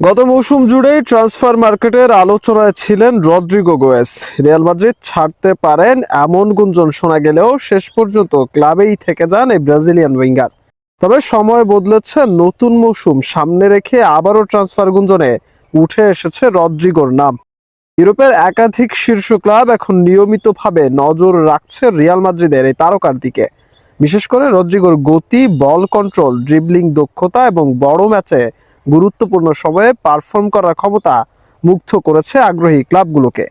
গত মৌসুম জুড়ে ট্রান্সফার মার্কেটের আলোচনায় ছিলেন রদ্রিগো গোয়েস। রিয়াল মাদ্রিদ ছাড়তে পারেন এমন গুঞ্জন শোনা গেলেও শেষ পর্যন্ত ক্লাবেই থেকে যান এই ব্রাজিলিয়ান উইঙ্গার। তবে সময় বদলেছে নতুন মৌসুম সামনে রেখে আবারও ট্রান্সফার গুঞ্জনে উঠে এসেছে রদ্রিগোর নাম। ইউরোপের একাধিক শীর্ষ ক্লাব এখন নিয়মিতভাবে নজর রাখছে রিয়াল মাদ্রিদের এই তারকার দিকে। বিশেষ করে রদ্রিগোর গতি, বল কন্ট্রোল, ড্রিবলিং দক্ষতা এবং বড় ম্যাচে গুরুত্বপূর্ণ সময়ে পারফর্ম করার ক্ষমতা মুগ্ধ করেছে আগ্রহী ক্লাবগুলোকে।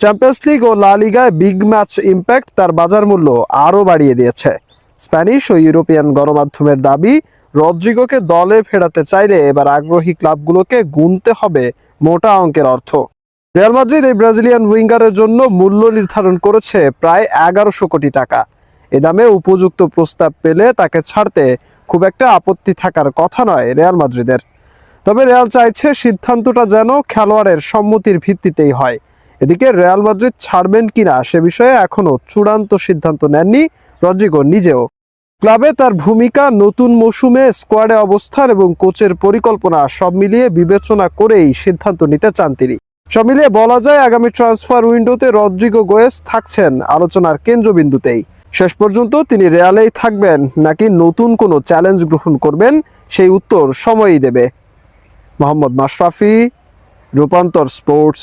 চ্যাম্পিয়ন্স লিগ ও লা লিগায় বিগ ম্যাচ ইম্প্যাক্ট তার বাজার মূল্য আরও বাড়িয়ে দিয়েছে। স্প্যানিশ ও ইউরোপিয়ান গণমাধ্যমের দাবি, রদ্রিগোকে দলে ফেরাতে চাইলে এবার আগ্রহী ক্লাবগুলোকে গুনতে হবে মোটা অঙ্কের অর্থ। রিয়াল মাদ্রিদ এই ব্রাজিলিয়ান উইঙ্গারের জন্য মূল্য নির্ধারণ করেছে প্রায় এগারোশো কোটি টাকা। এ দামে উপযুক্ত প্রস্তাব পেলে তাকে ছাড়তে খুব একটা আপত্তি থাকার কথা নয় রিয়াল মাদ্রিদের। তবে রিয়াল চাইছে সিদ্ধান্তটা যেন খেলোয়াড়ের সম্মতির ভিত্তিতেই হয়। এদিকে রিয়াল মাদ্রিদ ছাড়বেন কিনা সে বিষয়ে এখনও চূড়ান্ত সিদ্ধান্ত নেননি রদ্রিগো নিজেও। ক্লাবে তার ভূমিকা, নতুন মৌসুমে স্কোয়াডে অবস্থান এবং কোচের পরিকল্পনা সব মিলিয়ে বিবেচনা করেই সিদ্ধান্ত নিতে চান তিনি। সব মিলিয়ে বলা যায় আগামী ট্রান্সফার উইন্ডোতে রদ্রিগো গোয়েস থাকছেন আলোচনার কেন্দ্রবিন্দুতেই। শেষ পর্যন্ত তিনি রিয়ালেই থাকবেন, নাকি নতুন কোনো চ্যালেঞ্জ গ্রহণ করবেন সেই উত্তর সময়ই দেবে। মোহাম্মদ মাশরাফি রূপান্তর স্পোর্টস।